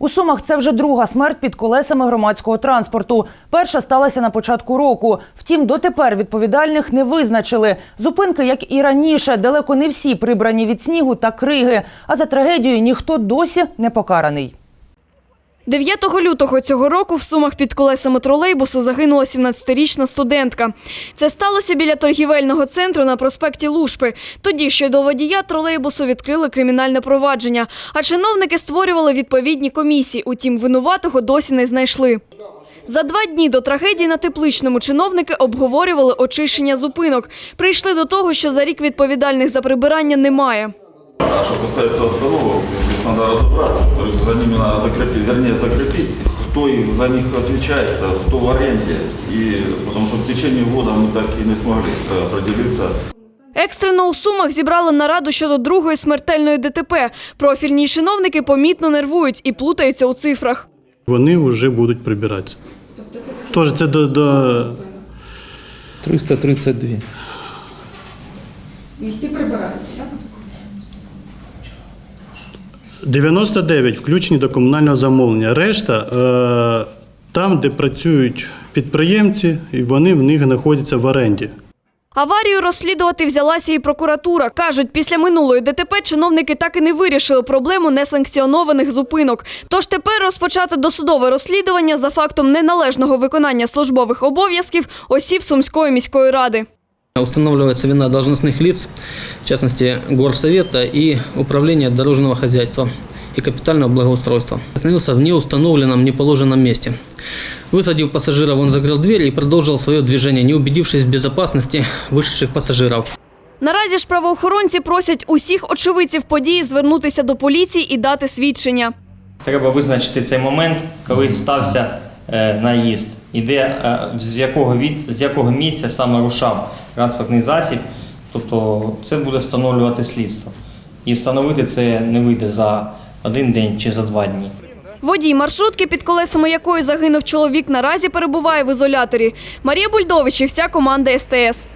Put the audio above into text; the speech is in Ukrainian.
У Сумах це вже друга смерть під колесами громадського транспорту. Перша сталася на початку року. Втім, дотепер відповідальних не визначили. Зупинки, як і раніше, далеко не всі прибрані від снігу та криги. А за трагедію ніхто досі не покараний. 9 лютого цього року в Сумах під колесами тролейбусу загинула 17-річна студентка. Це сталося біля торгівельного центру на проспекті Лушпи. Тоді щодо водія тролейбусу відкрили кримінальне провадження, а чиновники створювали відповідні комісії. Утім, винуватого досі не знайшли. За два дні до трагедії на тепличному чиновники обговорювали очищення зупинок. Прийшли до того, що за рік відповідальних за прибирання немає. А что касается остановок, здесь надо разобраться, за закрепить, вернее закрепить, кто их за них отвечает, кто в аренде. И потому что в течение года мы так и не смогли э, определиться, Екстрено у Сумах зібрали нараду щодо другої смертельної ДТП. Профільні чиновники помітно нервують і плутаються у цифрах. Вони вже будуть прибиратися. Тож це до, до 332. І всі прибираються, так? 99 включені до комунального замовлення. Решта е, там, де працюють підприємці, і вони в них знаходяться в оренді. Аварію розслідувати взялася і прокуратура. Кажуть, після минулої ДТП чиновники так і не вирішили проблему несанкціонованих зупинок. Тож тепер розпочати досудове розслідування за фактом неналежного виконання службових обов'язків осіб Сумської міської ради. Устанавливается вина должностных лиц, в частности горсовета и управления дорожного хозяйства и капитального благоустройства. Остановился в неустановленном, неположенном месте. Высадив пассажиров, он закрыл дверь и продолжил свое движение, не убедившись в безопасности вышедших пассажиров. Наразі ж правоохоронці просять усіх очевидців події звернутися до поліції і дати свідчення. Треба визначити цей момент, коли стався е, наїзд, і е, з, якого від, з якого місця саме рушав транспортний засіб. Тобто це буде встановлювати слідство. І встановити це не вийде за один день чи за два дні. Водій маршрутки, під колесами якої загинув чоловік, наразі перебуває в ізоляторі. Марія Бульдович і вся команда СТС.